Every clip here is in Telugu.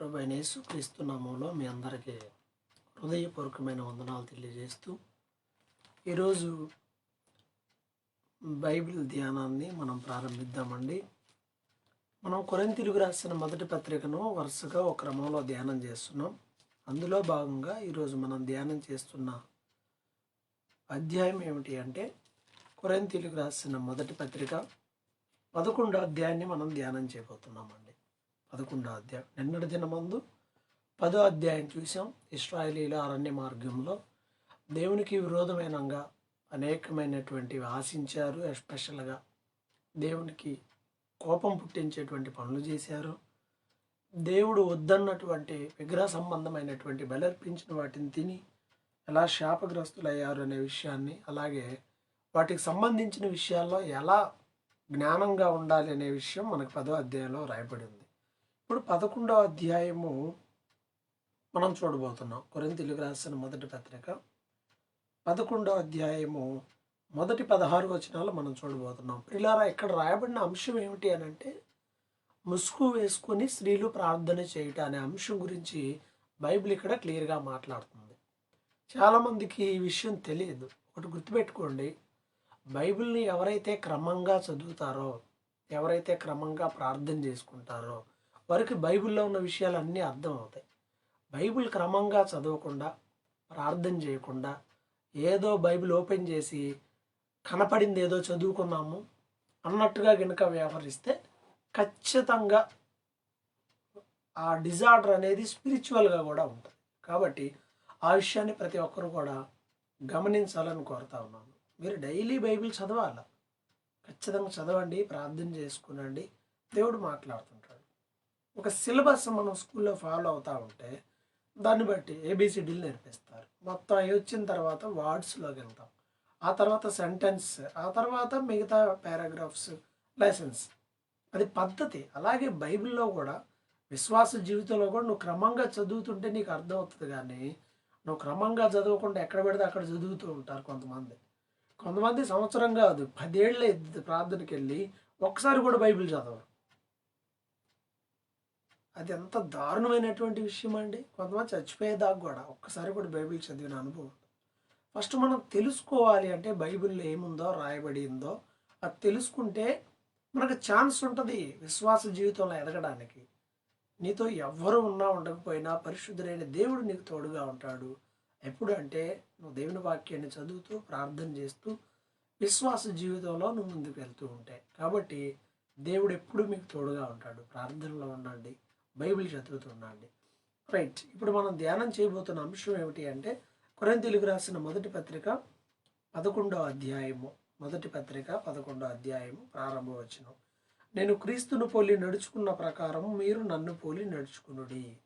ప్రభు క్రీస్తు నామంలో మీ అందరికీ హృదయపూర్వకమైన వందనాలు తెలియజేస్తూ ఈరోజు బైబిల్ ధ్యానాన్ని మనం ప్రారంభిద్దామండి. మనం కొరింతీలకు రాసిన మొదటి పత్రికను వరుసగా ఒక క్రమంలో ధ్యానం చేస్తున్నాం. అందులో భాగంగా ఈరోజు మనం ధ్యానం చేస్తున్న అధ్యాయం ఏమిటి అంటే కొరింతీలకు రాసిన మొదటి పత్రిక పదకొండో అధ్యాయాన్ని మనం ధ్యానం చేయబోతున్నామండి. పదకొండో అధ్యాయం. నిన్నటి దినమందు పదో అధ్యాయం చూసాం ఇస్రాయలీల అరణ్య మార్గంలో దేవునికి విరోధమైనంగా అనేకమైనటువంటివి ఆశించారు. ఎస్పెషల్గా దేవునికి కోపం పుట్టించేటువంటి పనులు చేశారు. దేవుడు వద్దన్నటువంటి విగ్రహ సంబంధమైనటువంటి బలర్పించిన వాటిని తిని ఎలా శాపగ్రస్తులయ్యారు అనే విషయాన్ని అలాగే వాటికి సంబంధించిన విషయాల్లో ఎలా జ్ఞానంగా ఉండాలి అనే విషయం మనకు పదో అధ్యాయంలో రాయబడింది. ఇప్పుడు పదకొండవ అధ్యాయము మనం చూడబోతున్నాం. కొరింతీలకు రాసిన మొదటి పత్రిక. పదకొండవ అధ్యాయము మొదటి పదహారు వచనాలు మనం చూడబోతున్నాం. ఇలా ఇక్కడ రాయబడిన అంశం ఏమిటి అని అంటే ముసుగు వేసుకొని స్త్రీలు ప్రార్థన చేయటం అనే అంశం గురించి బైబిల్ ఇక్కడ క్లియర్గా మాట్లాడుతుంది. చాలామందికి ఈ విషయం తెలియదు. ఒకటి గుర్తుపెట్టుకోండి. బైబిల్ని ఎవరైతే క్రమంగా చదువుతారో ఎవరైతే క్రమంగా ప్రార్థన చేసుకుంటారో వారికి బైబిల్లో ఉన్న విషయాలు అన్నీ అర్థం అవుతాయి బైబిల్ క్రమంగా చదవకుండా ప్రార్థన చేయకుండా ఏదో బైబిల్ ఓపెన్ చేసి కనపడింది ఏదో చదువుకున్నాము అన్నట్టుగా గనుక వ్యవహరిస్తే ఖచ్చితంగా ఆ డిజార్డర్ అనేది స్పిరిచువల్గా కూడా ఉంటుంది. కాబట్టి ఆ విషయాన్ని ప్రతి ఒక్కరు కూడా గమనించాలని కోరుతా ఉన్నాను. మీరు డైలీ బైబిల్ చదవాలి? ఖచ్చితంగా చదవండి ప్రార్థన చేసుకునండి. దేవుడు మాట్లాడుతున్నాడు. ఒక సిలబస్ మనం స్కూల్లో ఫాలో అవుతూ ఉంటే దాన్ని బట్టి ఏబిసిడీలు నేర్పిస్తారు. మొత్తం అవి వచ్చిన తర్వాత వర్డ్స్లోకి వెళ్తాం. ఆ తర్వాత సెంటెన్స్ ఆ తర్వాత మిగతా పారాగ్రాఫ్స్ లెసన్స్. అది పద్ధతి. అలాగే బైబిల్లో కూడా విశ్వాస జీవితంలో కూడా నువ్వు క్రమంగా చదువుతుంటే నీకు అర్థమవుతుంది కానీ నువ్వు క్రమంగా చదవకుండా ఎక్కడ పెడితే అక్కడ చదువుతూ ఉంటారు కొంతమంది. కొంతమంది సంవత్సరం కాదు పదేళ్ళే ప్రార్థనకి వెళ్ళి ఒక్కసారి కూడా బైబిల్ చదవరు. అది ఎంత దారుణమైనటువంటి విషయం అండి కొంతమంది చచ్చిపోయేదాకా కూడా ఒక్కసారి కూడా బైబిల్ చదివిన అనుభవం ఫస్ట్ మనం తెలుసుకోవాలి అంటే బైబిల్లో ఏముందో రాయబడి ఉందో అది తెలుసుకుంటే మనకు ఛాన్స్ ఉంటుంది విశ్వాస జీవితంలో ఎదగడానికి. నీతో ఎవ్వరు ఉన్నా ఉండకపోయినా పరిశుద్ధుడైన దేవుడు నీకు తోడుగా ఉంటాడు. ఎప్పుడు అంటే నువ్వు దేవుని వాక్యాన్ని చదువుతూ ప్రార్థన చేస్తూ విశ్వాస జీవితంలో నువ్వు ముందుకు వెళ్తూ ఉంటాయి కాబట్టి దేవుడు ఎప్పుడు మీకు తోడుగా ఉంటాడు. ప్రార్థనలో ఉండండి. బైబిల్ చదువుతున్నా అండి రైట్ ఇప్పుడు మనం ధ్యానం చేయబోతున్న అంశం ఏమిటి అంటే కొరంతీలకు రాసిన మొదటి పత్రిక పదకొండో అధ్యాయము. మొదటి పత్రిక పదకొండో అధ్యాయము ప్రారంభవచనం నేను క్రీస్తును పోలి నడుచుకున్న ప్రకారం మీరు నన్ను పోలి నడుచుకునుడి.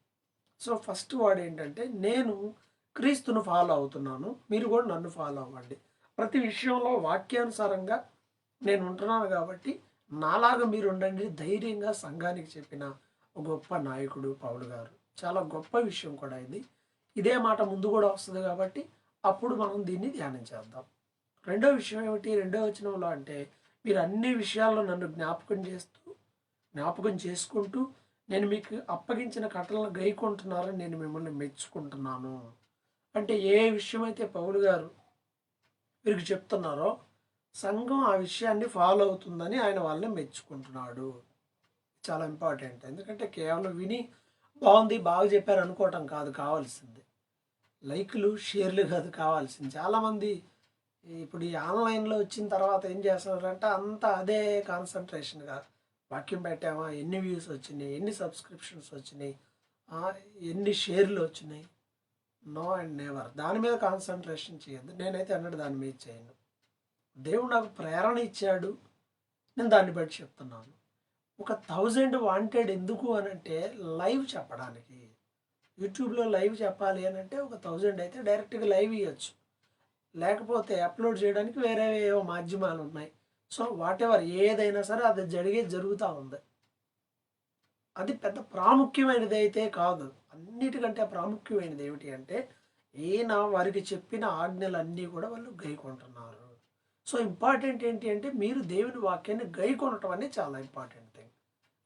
సో ఫస్ట్ వాడు ఏంటంటే నేను క్రీస్తును ఫాలో అవుతున్నాను. మీరు కూడా నన్ను ఫాలో అవ్వండి. ప్రతి విషయంలో వాక్యానుసారంగా నేను ఉంటున్నాను కాబట్టి నాలాగా మీరు ఉండండి. ధైర్యంగా సంఘానికి చెప్పిన గొప్ప నాయకుడు పౌలు గారు. చాలా గొప్ప విషయం కూడా ఇది. ఇదే మాట ముందు కూడా వస్తుంది కాబట్టి అప్పుడు మనం దీన్ని ధ్యానం చేద్దాం. రెండో విషయం ఏమిటి? రెండో వచనంలో అంటే మీరు అన్ని విషయాల్లో నన్ను జ్ఞాపకం చేస్తూ జ్ఞాపకం చేసుకుంటూ నేను మీకు అప్పగించిన కట్టలను గైకుంటున్నారని నేను మిమ్మల్ని మెచ్చుకుంటున్నాను. అంటే ఏ విషయం అయితే పౌలు గారు వీరికి చెప్తున్నారో సంఘం ఆ విషయాన్ని ఫాలో అవుతుందని ఆయన వాళ్ళని మెచ్చుకుంటున్నాడు. చాలా ఇంపార్టెంట్ ఎందుకంటే కేవలం విని బాగుంది బాగా చెప్పారు అనుకోవటం కాదు కావాల్సింది. లైక్లు షేర్లు కాదు కావాల్సింది. చాలామంది ఇప్పుడు ఈ ఆన్లైన్లో వచ్చిన తర్వాత ఏం చేస్తున్నారంటే అంతా అదే కాన్సన్ట్రేషన్గా వాక్యం పెట్టామా ఎన్ని వ్యూస్ వచ్చినాయి ఎన్ని సబ్స్క్రిప్షన్స్ వచ్చినాయి ఎన్ని షేర్లు వచ్చినాయి? నో అండ్ నెవర్ దాని మీద కాన్సన్ట్రేషన్ చేయొద్దు. నేనైతే అన్నట్టు దాని మీద చేయను. దేవుడు నాకు ప్రేరణ ఇచ్చాడు. నేను దాన్ని బట్టి చెప్తున్నాను. ఒక థౌజండ్ వాంటెడ్ ఎందుకు అని అంటే లైవ్ చెప్పడానికి. యూట్యూబ్లో లైవ్ చెప్పాలి అని అంటే ఒక థౌజండ్ అయితే డైరెక్ట్గా లైవ్ ఇవ్వచ్చు లేకపోతే అప్లోడ్ చేయడానికి వేరే ఏవో మాధ్యమాలు ఉన్నాయి. సో వాట్ ఎవర్ ఏదైనా సరే అది జరిగే జరుగుతూ ఉంది. అది పెద్ద ప్రాముఖ్యమైనది అయితే కాదు. అన్నిటికంటే ప్రాముఖ్యమైనది ఏమిటి అంటే ఈయన వారికి చెప్పిన ఆజ్ఞలన్నీ కూడా వాళ్ళు గైకొంటున్నారు. సో ఇంపార్టెంట్ ఏంటి అంటే మీరు దేవుని వాక్యాన్ని గైకొనటం అనేది చాలా ఇంపార్టెంట్.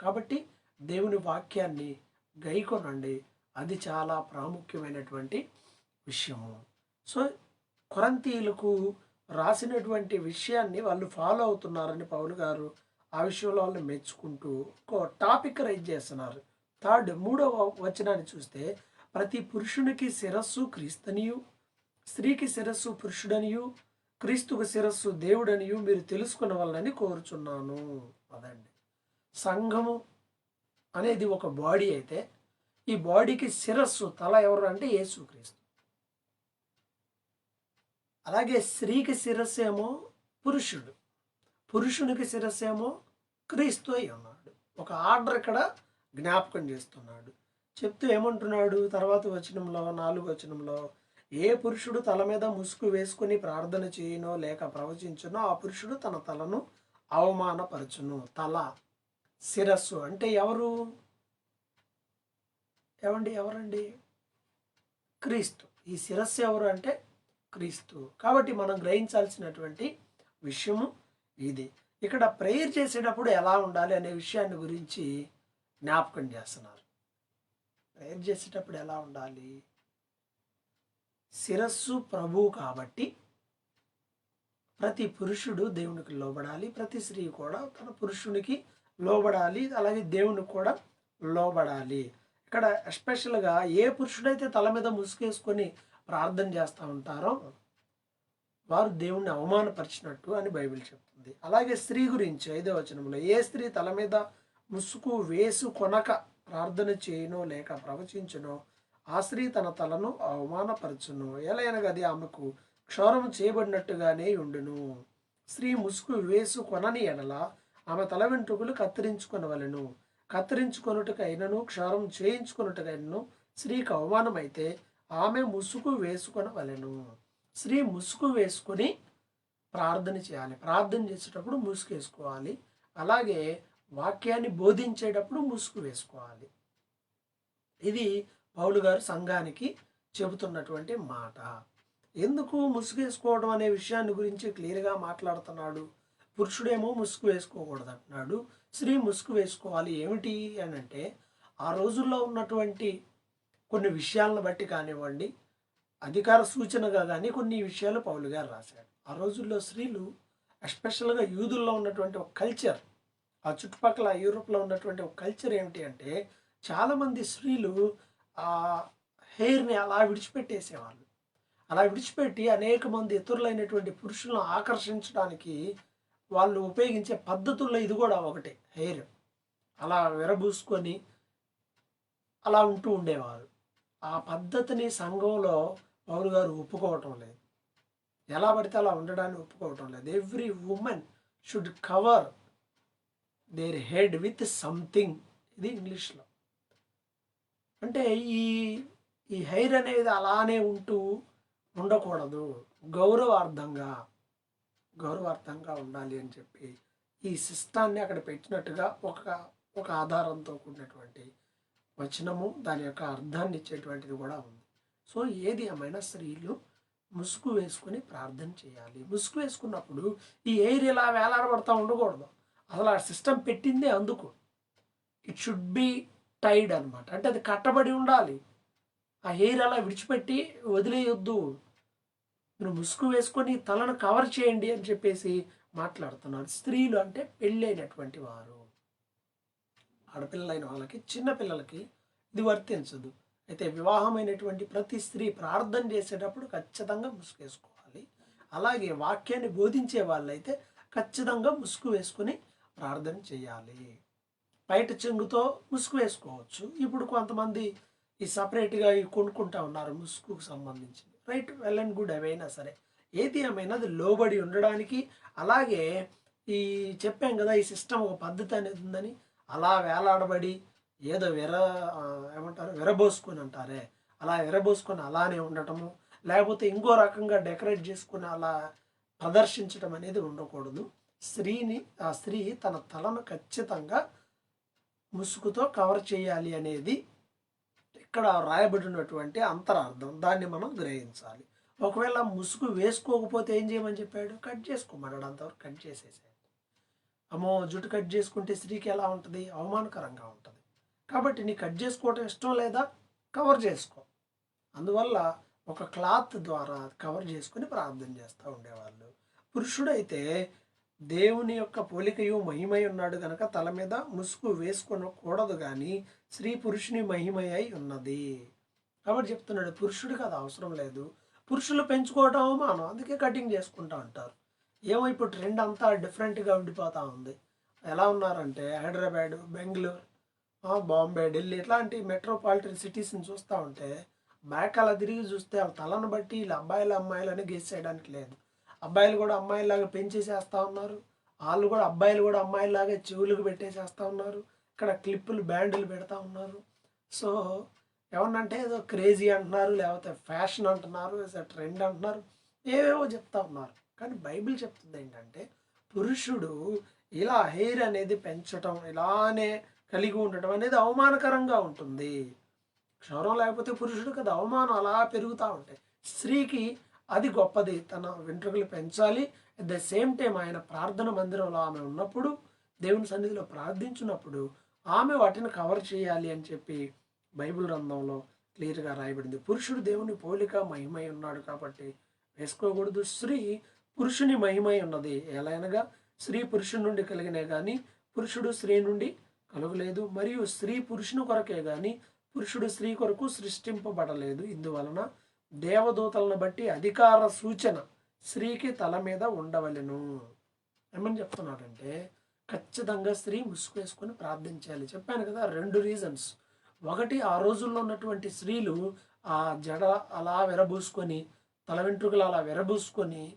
కాబట్టి దేవుని వాక్యాన్ని గైకొనండి. అది చాలా ప్రాముఖ్యమైనటువంటి విషయము. సో కొరంతీయులకు రాసినటువంటి విషయాన్ని వాళ్ళు ఫాలో అవుతున్నారని పౌలు గారు ఆ విషయంలో వాళ్ళు మెచ్చుకుంటూ ఒక టాపిక్ రైజ్ చేస్తున్నారు. థర్డ్ మూడవ వచనాన్ని చూస్తే ప్రతి పురుషునికి శిరస్సు క్రీస్తనియు స్త్రీకి శిరస్సు పురుషుడనియు క్రీస్తుకు శిరస్సు దేవుడనియు మీరు తెలుసుకున్న వాళ్ళని కోరుచున్నాను. అదండి సంఘము అనేది ఒక బాడీ అయితే ఈ బాడీకి శిరస్సు తల ఎవరు అంటే యేసుక్రీస్తు అలాగే స్త్రీకి శిరస్సు ఏమో పురుషుడు. పురుషునికి శిరస్సు ఏమో క్రీస్తు అయి ఉన్నాడు. ఒక ఆర్డర్ ఇక్కడ జ్ఞాపకం చేస్తున్నాడు. చెప్తూ ఏమంటున్నాడు? తర్వాత వచనంలో నాలుగు వచనంలో ఏ పురుషుడు తల మీద ముసుగు వేసుకుని ప్రార్థన చేయనో లేక ప్రవచించునో ఆ పురుషుడు తన తలను అవమానపరచును. తల శిరస్సు. అంటే ఎవరు? ఏమండి? ఎవరండి? క్రీస్తు. ఈ శిరస్సు ఎవరు అంటే క్రీస్తు. కాబట్టి మనం గ్రహించాల్సినటువంటి విషయము ఇది. ఇక్కడ ప్రేయర్ చేసేటప్పుడు ఎలా ఉండాలి అనే విషయాన్ని గురించి జ్ఞాపకం చేస్తున్నారు. ప్రేయర్ చేసేటప్పుడు ఎలా ఉండాలి? శిరస్సు ప్రభువు కాబట్టి ప్రతి పురుషుడు దేవునికి లోబడాలి. ప్రతి స్త్రీ కూడా తన పురుషునికి లోబడాలి అలాగే దేవునికి కూడా లోబడాలి. ఇక్కడ ఎస్పెషల్గా ఏ పురుషుడైతే తల మీద ముసుగేసుకొని ప్రార్థన చేస్తూ ఉంటారో వారు దేవుణ్ణి అవమానపరిచినట్టు అని బైబిల్ చెప్తుంది. అలాగే స్త్రీ గురించి ఐదో వచనంలో ఏ స్త్రీ తల మీద ముసుగు వేసుకొనక ప్రార్థన చేయనో లేక ప్రవచించునో ఆ స్త్రీ తన తలను అవమానపరచును. ఎలయనగా అది ఆమెకు క్షౌరం చేయబడినట్టుగానే ఉండును. స్త్రీ ముసుగు వేసుకొనని ఎడల ఆమె తల వెంట్రుకలు కత్తిరించుకొనవలెను. కత్తిరించుకొనుటకైనను క్షారం చేయించుకొనుటకైనను స్త్రీకి అవమానమైతే ఆమె ముసుగు వేసుకొనవలెను. స్త్రీ ముసుగు వేసుకొని ప్రార్థన చేయాలి. ప్రార్థన చేసేటప్పుడు ముసుగు వేసుకోవాలి. అలాగే వాక్యాన్ని బోధించేటప్పుడు ముసుగు వేసుకోవాలి. ఇది పౌలు గారు సంఘానికి చెబుతున్నటువంటి మాట. ఎందుకు ముసుగు వేసుకోవడం అనే విషయాన్ని గురించి క్లియర్గా మాట్లాడుతున్నాడు? పురుషుడేమో ముసుగు వేసుకోకూడదు అంటున్నాడు స్త్రీ ముసుగు వేసుకోవాలి. ఏమిటి అని అంటే ఆ రోజుల్లో ఉన్నటువంటి కొన్ని విషయాలను బట్టి కానివ్వండి అధికార సూచనగా కానీ కొన్ని విషయాలు పౌలు గారు రాశాడు. ఆ రోజుల్లో స్త్రీలు ఎస్పెషల్గా యూదుల్లో ఉన్నటువంటి ఒక కల్చర్ ఆ చుట్టుపక్కల యూరోప్లో ఉన్నటువంటి ఒక కల్చర్ ఏమిటి అంటే చాలామంది స్త్రీలు ఆ హెయిర్ని అలా విడిచిపెట్టేసేవాళ్ళు. అలా విడిచిపెట్టి అనేక మంది ఇతరులైనటువంటి పురుషులను ఆకర్షించడానికి వాళ్ళు ఉపయోగించే పద్ధతుల్లో ఇది కూడా ఒకటే హెయిర్. అలా విరబూసుకొని అలా ఉంటూ ఉండేవారు. ఆ పద్ధతిని సంఘంలో పౌరు గారు ఒప్పుకోవటం లేదు. ఎలా పడితే అలా ఉండడాన్ని ఒప్పుకోవటం లేదు. Every women should cover their head with something. ఇది ఇంగ్లీష్లో. అంటే ఈ ఈ హెయిర్ అనేది అలానే ఉంటూ ఉండకూడదు. గౌరవార్థంగా గౌరవార్థంగా ఉండాలి అని చెప్పి ఈ సిస్టాన్ని అక్కడ పెట్టినట్టుగా ఒక ఒక ఆధారంతో కూడినటువంటి వచనము దాని యొక్క అర్థాన్ని ఇచ్చేటువంటిది కూడా ఉంది. సో ఏది ఏమైనా స్త్రీలు ముసుగు వేసుకొని ప్రార్థన చేయాలి. ముసుగు వేసుకున్నప్పుడు ఈ ఎయిర్ ఇలా వేలాడబడతా ఉండకూడదు. అసలు ఆ సిస్టమ్ పెట్టిందే అందుకు. ఇట్ షుడ్ బి టైడ్ అనమాట అంటే అది కట్టబడి ఉండాలి. ఆ ఎయిర్ అలా విడిచిపెట్టి వదిలేయొద్దు. మీరు ముసుగు వేసుకొని తలను కవర్ చేయండి అని చెప్పేసి మాట్లాడుతున్నారు. స్త్రీలు అంటే పెళ్ళైనటువంటి వారు. ఆడపిల్లలైన వాళ్ళకి చిన్నపిల్లలకి ఇది వర్తించదు. అయితే వివాహమైనటువంటి ప్రతి స్త్రీ ప్రార్థన చేసేటప్పుడు ఖచ్చితంగా ముసుగు వేసుకోవాలి. అలాగే వాక్యాన్ని బోధించే వాళ్ళైతే ఖచ్చితంగా ముసుగు వేసుకుని ప్రార్థన చేయాలి. బయట చెంగుతో ముసుగు వేసుకోవచ్చు. ఇప్పుడు కొంతమంది ఈ సపరేట్గా ఈ కొనుక్కుంటా ఉన్నారు ముసుగుకు సంబంధించి రైట్ వెల్ అండ్ గుడ్ అవైనా సరే ఏది ఏమైనా అది లోబడి ఉండడానికి అలాగే ఈ చెప్పాం కదా ఈ సిస్టమ్ ఒక పద్ధతి అనేది ఉందని అలా వేలాడబడి ఏదో విర ఏమంటారు విరబోసుకొని అంటారే అలా విరబోసుకొని అలానే ఉండటము లేకపోతే ఇంకో రకంగా డెకరేట్ చేసుకుని అలా ప్రదర్శించడం అనేది ఉండకూడదు. స్త్రీని ఆ స్త్రీ తన తలను ఖచ్చితంగా ముసుగుతో కవర్ చేయాలి అనేది ఇక్కడ రాయబడినటువంటి అంతరార్థం దాన్ని మనం గ్రహించాలి. ఒకవేళ ముసుగు వేసుకోకపోతే ఏం చేయమని చెప్పాడు? కట్ చేసుకోమన్నాడు అంతవరకు కట్ చేసేసాడు. అమ్మో జుట్టు కట్ చేసుకుంటే స్త్రీకి ఎలా ఉంటుంది? అవమానకరంగా ఉంటుంది. కాబట్టి నీ కట్ చేసుకోవటం ఇష్టం లేదా? కవర్ చేసుకో. అందువల్ల ఒక క్లాత్ ద్వారా కవర్ చేసుకుని ప్రార్థన చేస్తూ ఉండేవాళ్ళు. పురుషుడైతే దేవుని యొక్క పోలికయు మహిమై ఉన్నాడు కనుక తల మీద ముసుగు వేసుకొనకూడదు కానీ స్త్రీ పురుషుని మహిమయ్యి ఉన్నది. కాబట్టి చెప్తున్నాడు పురుషుడికి అది అవసరం లేదు. పురుషులు పెంచుకోవటం అవమానం అందుకే కటింగ్ చేసుకుంటా ఉంటారు ఏమో ఇప్పుడు ట్రెండ్ అంతా డిఫరెంట్గా ఉండిపోతూ ఉంది. ఎలా ఉన్నారంటే హైదరాబాద్ బెంగళూరు బాంబే ఢిల్లీ ఇట్లాంటి మెట్రోపాలిటన్ సిటీస్ని చూస్తూ ఉంటే బ్యాక్ అలా తిరిగి చూస్తే తలను బట్టి వీళ్ళ అబ్బాయిలు అమ్మాయిలని గెస్ చేయడానికి లేదు. అబ్బాయిలు కూడా అమ్మాయిలాగా పెంచేసేస్తా ఉన్నారు. వాళ్ళు కూడా అబ్బాయిలు కూడా అమ్మాయిలాగా చెవులకు పెట్టేసేస్తా ఉన్నారు. ఇక్కడ క్లిప్పులు బ్యాండ్లు పెడతా ఉన్నారు. సో ఏమన్నంటే ఏదో క్రేజీ అంటున్నారు లేకపోతే ఫ్యాషన్ అంటున్నారు ట్రెండ్ అంటున్నారు ఏవేవో చెప్తా ఉన్నారు. కానీ బైబిల్ చెప్తుంది ఏంటంటే పురుషుడు ఇలా హెయిర్ అనేది పెంచడం ఇలానే కలిగి ఉండటం అనేది అవమానకరంగా ఉంటుంది. క్షౌరం లేకపోతే పురుషుడికి అది అవమానం అలా పెరుగుతూ ఉంటాయి స్త్రీకి అది గొప్పది. తన వెంట్రుకలు పెంచాలి. అట్ ద సేమ్ టైం ఆయన ప్రార్థన మందిరంలో ఆమె ఉన్నప్పుడు దేవుని సన్నిధిలో ప్రార్థించినప్పుడు ఆమె వాటిని కవర్ చేయాలి అని చెప్పి బైబిల్ గ్రంథంలో క్లియర్గా రాయబడింది. పురుషుడు దేవుని పోలిక మహిమై ఉన్నాడు కాబట్టి వేసుకోకూడదు. స్త్రీ పురుషుని మహిమై ఉన్నది. ఎలాగనగా స్త్రీ పురుషుని నుండి కలిగినే కానీ పురుషుడు స్త్రీ నుండి కలుగలేదు. మరియు స్త్రీ పురుషుని కొరకే కానీ పురుషుడు స్త్రీ కొరకు సృష్టింపబడలేదు. ఇందువలన దేవదూతలను బట్టి అధికార సూచన స్త్రీకి తల మీద ఉండవలెను. ఏమని చెప్తున్నాడంటే ఖచ్చితంగా స్త్రీ ముసుగు ప్రార్థించాలి. చెప్పాను కదా రెండు రీజన్స్ ఒకటి ఆ రోజుల్లో ఉన్నటువంటి స్త్రీలు ఆ జడ అలా విరబూసుకొని తల వెంట్రుకలు అలా విరబూసుకొని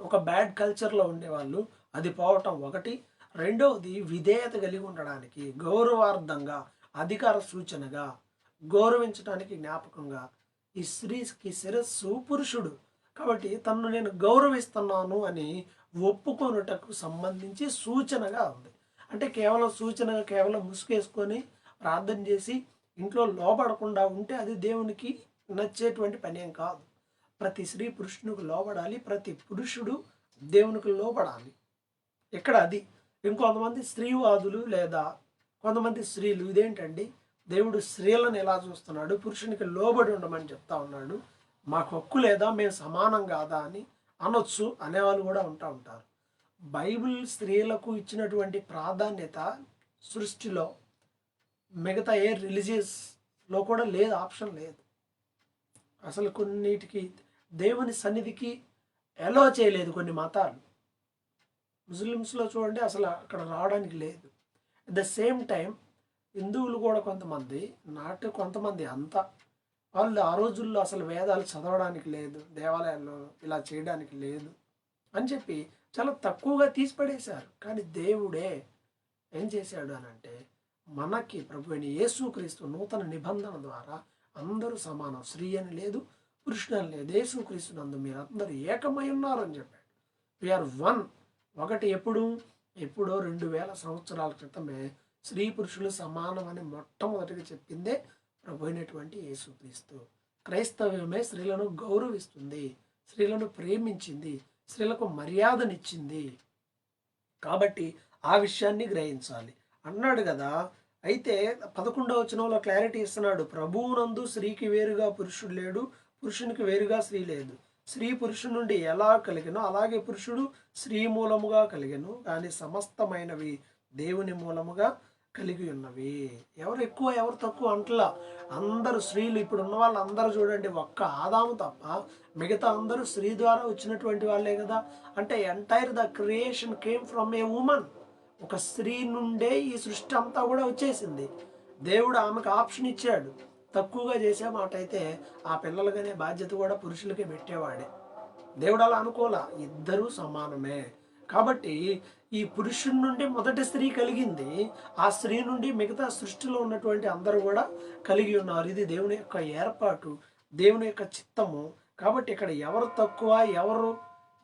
ఒక బ్యాడ్ కల్చర్లో ఉండేవాళ్ళు. అది పోవటం ఒకటి. రెండవది విధేయత కలిగి ఉండడానికి గౌరవార్థంగా అధికార సూచనగా గౌరవించడానికి జ్ఞాపకంగా ఈ స్త్రీకి శిరస్సు పురుషుడు. కాబట్టి తను నేను గౌరవిస్తున్నాను అని ఒప్పుకొనుటకు సంబంధించి సూచనగా ఉంది. అంటే కేవలం సూచనగా కేవలం ముసుగేసుకొని ప్రార్థన చేసి ఇంట్లో లోపడకుండా ఉంటే అది దేవునికి నచ్చేటువంటి పని ఏం కాదు. ప్రతి స్త్రీ పురుషునికి లోబడాలి ప్రతి పురుషుడు దేవునికి లోబడాలి. ఇక్కడ అది? ఇంకొంతమంది స్త్రీవాదులు లేదా కొంతమంది స్త్రీలు ఇదేంటండి? దేవుడు స్త్రీలను ఎలా చూస్తున్నాడు? పురుషునికి లోబడి ఉండమని చెప్తా ఉన్నాడు. మాకు హక్కు లేదా మేము సమానం కాదా అని అనొచ్చు అనేవాళ్ళు కూడా ఉంటా ఉంటారు. బైబిల్ స్త్రీలకు ఇచ్చినటువంటి ప్రాధాన్యత సృష్టిలో మిగతా ఏ రిలీజియస్లో కూడా లేదు ఆప్షన్ లేదు. అసలు కొన్నిటికి దేవుని సన్నిధికి ఎలో చేయలేదు కొన్ని మతాలు. ముస్లిమ్స్లో చూడండి అసలు అక్కడ రావడానికి లేదు. అట్ ద సేమ్ టైం హిందువులు కూడా కొంతమంది నాటు కొంతమంది అంతా వాళ్ళు ఆ రోజుల్లో అసలు వేదాలు చదవడానికి లేదు దేవాలయాల్లో ఇలా చేయడానికి లేదు అని చెప్పి చాలా తక్కువగా తీసి పడేశారు. కానీ దేవుడే ఏం చేశాడు అని అంటే మనకి ప్రభు అయిన యేసుక్రీస్తు నూతన నిబంధన ద్వారా అందరూ సమానం స్త్రీ అని లేదు పురుషుడు అని లేదు యేసుక్రీస్తు నందు మీరు అందరూ ఏకమై ఉన్నారు అని చెప్పాడు. వీఆర్ వన్ ఒకటి ఎప్పుడు? ఎప్పుడో రెండు వేల సంవత్సరాల క్రితమే స్త్రీ పురుషులు సమానం అని మొట్టమొదటిగా చెప్పిందే ప్రభు అయినటువంటి యేసుక్రీస్తు. క్రైస్తవ్యమే స్త్రీలను గౌరవిస్తుంది స్త్రీలను ప్రేమించింది స్త్రీలకు మర్యాదనిచ్చింది. కాబట్టి ఆ విషయాన్ని గ్రహించాలి. అన్నాడు కదా అయితే పదకొండవ వచనంలో క్లారిటీ ఇస్తున్నాడు. ప్రభువునందు స్త్రీకి వేరుగా పురుషుడు లేడు పురుషునికి వేరుగా స్త్రీ లేదు. స్త్రీ పురుషుడి నుండి ఎలా కలిగినో అలాగే పురుషుడు స్త్రీ మూలముగా కలిగను. కానీ సమస్తమైనవి దేవుని మూలముగా కలిగి ఉన్నవి. ఎవరు ఎక్కువ ఎవరు తక్కువ అంటలా. అందరూ స్త్రీలు ఇప్పుడు ఉన్న వాళ్ళు అందరూ చూడండి ఒక్క ఆదాము తప్ప మిగతా అందరూ స్త్రీ ద్వారా వచ్చినటువంటి వాళ్ళే కదా. అంటే entire the creation came from a woman ఒక స్త్రీ నుండే ఈ సృష్టి అంతా కూడా వచ్చేసింది. దేవుడు ఆమెకు ఆప్షన్ ఇచ్చాడు. తక్కువగా చేసే మాట అయితే ఆ పిల్లలకనే బాధ్యత కూడా పురుషులకే పెట్టేవాడే. దేవుడు అలా అనుకోలే? ఇద్దరూ సమానమే. కాబట్టి ఈ పురుషుడి నుండి మొదటి స్త్రీ కలిగింది ఆ స్త్రీ నుండి మిగతా సృష్టిలో ఉన్నటువంటి అందరూ కూడా కలిగి ఉన్నారు. ఇది దేవుని యొక్క ఏర్పాటు దేవుని యొక్క చిత్తము. కాబట్టి ఇక్కడ ఎవరు తక్కువ ఎవరు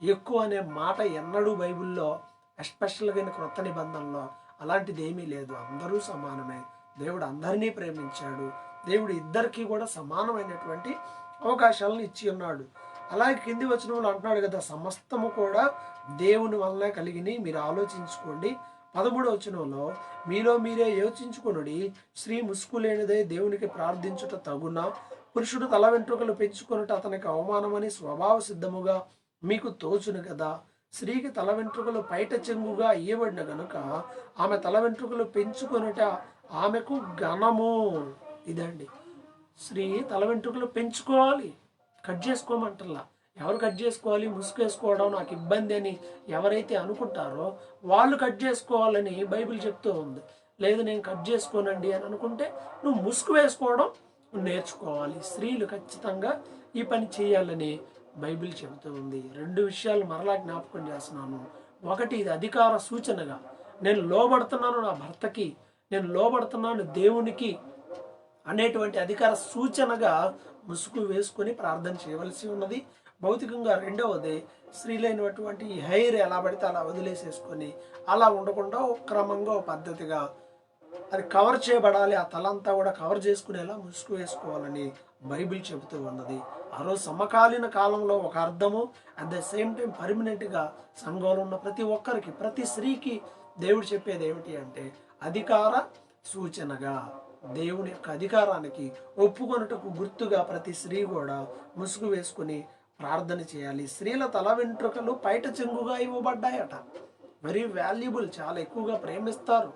ఎక్కువ అనే మాట ఎన్నడూ బైబిల్లో ఎస్పెషల్గా క్రొత్త నిబంధనలో అలాంటిది ఏమీ లేదు. అందరూ సమానమే. దేవుడు అందరినీ ప్రేమించాడు. దేవుడు ఇద్దరికీ కూడా సమానమైనటువంటి అవకాశాలను ఇచ్చి ఉన్నాడు. అలాగే కింది వచ్చిన వాళ్ళు అంటున్నాడు కదా సమస్తము కూడా దేవుని వలన కలిగిని మీరు ఆలోచించుకోండి. పదమూడవ వచనంలో మీలో మీరే యోచించుకొనుడి స్త్రీ ముసుగు లేనిదే దేవునికి ప్రార్థించుట తగునా? పురుషుడు తల వెంట్రుకలు పెంచుకొనుట అతనికి అవమానమని స్వభావ సిద్ధముగా మీకు తోచును కదా స్త్రీకి తల వెంట్రుకలు పైట చెంగుగా ఇయ్యబడిన గనుక ఆమె తల వెంట్రుకలు పెంచుకొనుట ఆమెకు ఘనము. ఇదండి. స్త్రీ తల వెంట్రుకలు పెంచుకోవాలి. కట్ చేసుకోమంటల్లా ఎవరు కట్ చేసుకోవాలి? ముసుగు వేసుకోవడం నాకు ఇబ్బంది అని ఎవరైతే అనుకుంటారో వాళ్ళు కట్ చేసుకోవాలని బైబిల్ చెప్తూ ఉంది. లేదు నేను కట్ చేసుకోనండి అని అనుకుంటే నువ్వు ముసుగు వేసుకోవడం నేర్చుకోవాలి. స్త్రీలు ఖచ్చితంగా ఈ పని చేయాలని బైబిల్ చెబుతూ ఉంది. రెండు విషయాలు మరలా జ్ఞాపకం చేస్తున్నాను. ఒకటి ఇది అధికార సూచనగా. నేను లోబడుతున్నాను నా భర్తకి నేను లోబడుతున్నాను దేవునికి అనేటువంటి అధికార సూచనగా ముసుగు వేసుకొని ప్రార్థన చేయవలసి ఉన్నది. భౌతికంగా రెండవది స్త్రీలైనటువంటి ఈ హెయిర్ ఎలా పడితే అలా వదిలేసేసుకొని అలా ఉండకుండా క్రమంగా పద్ధతిగా అది కవర్ చేయబడాలి. ఆ తలంతా కూడా కవర్ చేసుకునేలా ముసుగు వేసుకోవాలని బైబిల్ చెబుతూ ఉన్నది. ఆ రోజు సమకాలీన కాలంలో ఒక అర్థము అట్ ద సేమ్ టైం పర్మనెంట్గా సంఘంలో ఉన్న ప్రతి ఒక్కరికి ప్రతి స్త్రీకి దేవుడు చెప్పేది ఏమిటి అంటే అధికార సూచనగా దేవుని యొక్క అధికారానికి ఒప్పుకొనుటకు గుర్తుగా ప్రతి స్త్రీ కూడా ముసుగు వేసుకుని ప్రార్థన చేయాలి. స్త్రీల తల వెంట్రుకలు పైట చెంగుగా ఇవ్వబడ్డాయట. వెరీ వాల్యుబుల్ చాలా ఎక్కువగా ప్రేమిస్తారు.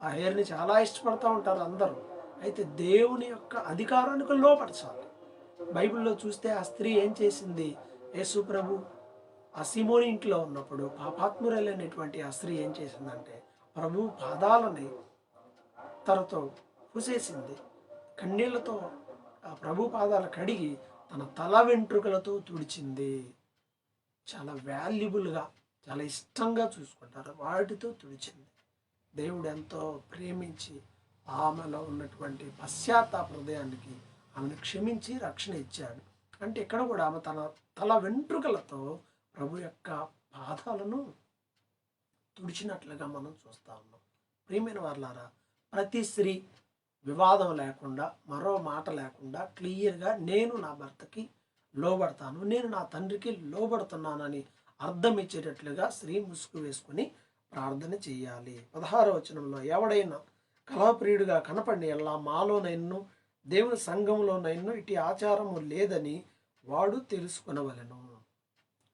ఆ హెయిర్ని చాలా ఇష్టపడుతూ ఉంటారు అందరూ. అయితే దేవుని యొక్క అధికారానికి లోపరచాలి బైబిల్లో చూస్తే ఆ స్త్రీ ఏం చేసింది? యేసు ప్రభు ఆ సిమోని ఇంట్లో ఉన్నప్పుడు పాపాత్మురైనటువంటి ఆ స్త్రీ ఏం చేసిందంటే ప్రభు పాదాలని తనతో పూసేసింది. కన్నీళ్ళతో ఆ ప్రభు పాదాలు కడిగి తన తల వెంట్రుకలతో తుడిచింది. చాలా వాల్యుబుల్గా చాలా ఇష్టంగా చూసుకుంటారు. వాటితో తుడిచింది. దేవుడు ఎంతో ప్రేమించి ఆమెలో ఉన్నటువంటి పశ్చాత్తాప హృదయానికి ఆమెను క్షమించి రక్షణ ఇచ్చాడు. అంటే ఇక్కడ కూడా ఆమె తన తల వెంట్రుకలతో ప్రభు యొక్క పాదాలను తుడిచినట్లుగా మనం చూస్తా ఉన్నాం. ప్రియమైన వాళ్ళారా ప్రతి స్త్రీ వివాదం లేకుండా మరో మాట లేకుండా క్లియర్గా నేను నా భర్తకి లోబడతాను నేను నా తండ్రికి లోబడుతున్నానని అర్థం ఇచ్చేటట్లుగా స్త్రీ ముసుగు వేసుకుని ప్రార్థన చేయాలి. పదహారవ వచనంలో ఎవడైనా కళాప్రియుడిగా కనపడి ఎలా మాలోనైన్ను దేవుని సంఘంలోనైన్ను ఇటు ఆచారము లేదని వాడు తెలుసుకునవలను.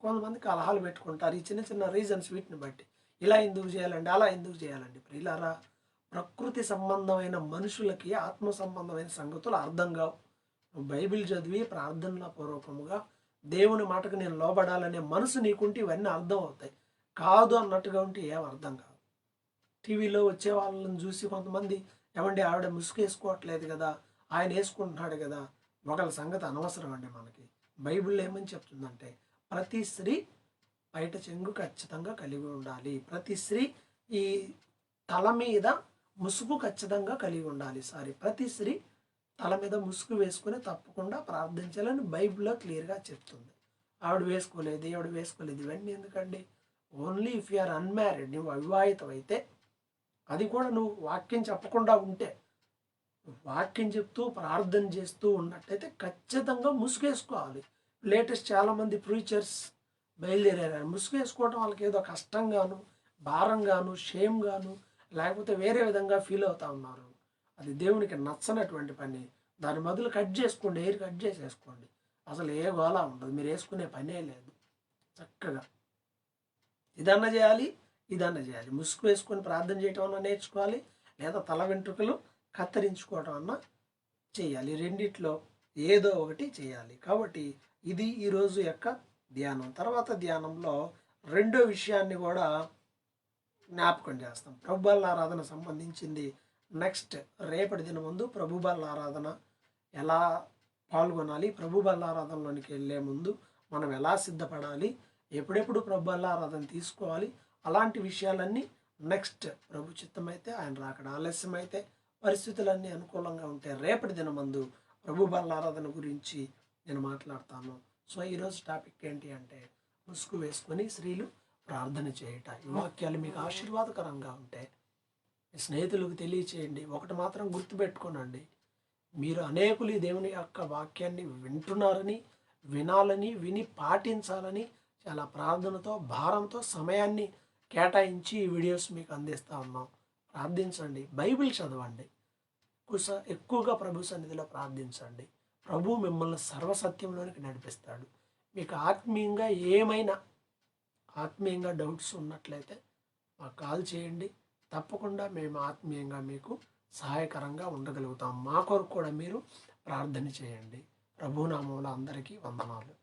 కొంతమంది కలహాలు పెట్టుకుంటారు. ఈ చిన్న చిన్న రీజన్స్ వీటిని బట్టి ఇలా ఎందుకు చేయాలండి అలా ఎందుకు చేయాలండి ప్రియులారా? ప్రకృతి సంబంధమైన మనుషులకి ఆత్మ సంబంధమైన సంగతులు అర్థం కావు. బైబిల్ చదివి ప్రార్థనల పూర్వకముగా దేవుని మాటకు నేను లోబడాలనే మనసు నీకుంటే ఇవన్నీ అర్థం అవుతాయి. కాదు అన్నట్టుగా ఉంటే ఏం అర్థం కాదు. టీవీలో వచ్చే వాళ్ళని చూసి కొంతమంది ఏమండి ఆవిడ ముసుగు వేసుకోవట్లేదు కదా ఆయన వేసుకుంటున్నాడు కదా ఒకళ్ళ సంగతి అనవసరం అండి మనకి. బైబిల్ ఏమని చెప్తుందంటే ప్రతి స్త్రీ బయట చెంగు ఖచ్చితంగా కలిగి ఉండాలి. ప్రతి స్త్రీ ఈ తల మీద ముసుగు ఖచ్చితంగా కలిగి ఉండాలి. సారీ ప్రతి స్త్రీ తల మీద ముసుగు వేసుకుని తప్పకుండా ప్రార్థించాలని బైబిల్లో క్లియర్గా చెప్తుంది. ఆవిడ వేసుకోలేదు ఆవిడ వేసుకోలేదు ఇవన్నీ ఎందుకండి? Only if you are unmarried నువ్వు అవివాహితం అయితే అది కూడా నువ్వు వాక్యం చెప్పకుండా ఉంటే వాక్యం చెప్తూ ప్రార్థన చేస్తూ ఉన్నట్టయితే ఖచ్చితంగా ముసుగేసుకోవాలి లేటెస్ట్ చాలామంది ప్రీచర్స్ బయలుదేరారు. ముసుగేసుకోవడం వాళ్ళకి ఏదో కష్టంగాను భారంగాను షేమ్గాను లేకపోతే వేరే విధంగా ఫీల్ అవుతా ఉన్నారు. అది దేవునికి నచ్చనటువంటి పని. దాని బదులు కట్ చేసుకోండి ఎయిర్ కట్ చేసేసుకోండి. అసలు ఏ గోళ ఉండదు. మీరు వేసుకునే పనే లేదు. చక్కగా. ఇదన్నా చేయాలి ఇదన్నా చేయాలి. ముసుగు వేసుకొని ప్రార్థన చేయటం అన్నా నేర్చుకోవాలి లేదా తల వెంట్రుకలు కత్తిరించుకోవటం అన్నా చేయాలి. రెండిట్లో ఏదో ఒకటి చేయాలి. కాబట్టి ఇది ఈరోజు యొక్క ధ్యానం. తర్వాత ధ్యానంలో రెండో విషయాన్ని కూడా జ్ఞాపకం చేస్తాం. ప్రభుబల ఆరాధన సంబంధించింది నెక్స్ట్ రేపటి దిన ముందు ప్రభుబల ఆరాధన ఎలా పాల్గొనాలి ప్రభుబల ఆరాధనలోనికి వెళ్ళే ముందు మనం ఎలా సిద్ధపడాలి ఎప్పుడెప్పుడు ప్రభుబల ఆరాధన తీసుకోవాలి అలాంటి విషయాలన్నీ నెక్స్ట్ ప్రభు చిత్తమైతే ఆయన రాకడ ఆలస్యం అయితే పరిస్థితులన్నీ అనుకూలంగా ఉంటే రేపటి దినమందు ప్రభు బల్ల ఆరాధన గురించి నేను మాట్లాడతాను. సో ఈరోజు టాపిక్ ఏంటి అంటే ముసుగు వేసుకొని స్త్రీలు ప్రార్థన చేయట. ఈ వాక్యాలు మీకు ఆశీర్వాదకరంగా ఉంటే మీ స్నేహితులకు తెలియచేయండి. ఒకటి మాత్రం గుర్తుపెట్టుకోనండి. మీరు అనేకులు ఈ దేవుని యొక్క వాక్యాన్ని వింటున్నారని వినాలని విని పాటించాలని చాలా ప్రార్థనతో భారంతో సమయాన్ని కేటాయించి ఈ వీడియోస్ మీకు అందిస్తూ ఉన్నాం. ప్రార్థించండి. బైబిల్ చదవండి. కుస ఎక్కువగా ప్రభు సన్నిధిలో ప్రార్థించండి. ప్రభు మిమ్మల్ని సర్వసత్యంలోనికి నడిపిస్తాడు. మీకు ఆత్మీయంగా ఏమైనా ఆత్మీయంగా డౌట్స్ ఉన్నట్లయితే మాకు కాల్ చేయండి. తప్పకుండా మేము ఆత్మీయంగా మీకు సహాయకరంగా ఉండగలుగుతాం. మా కొరకు కూడా మీరు ప్రార్థన చేయండి. ప్రభునామంలో అందరికీ వందనాలు.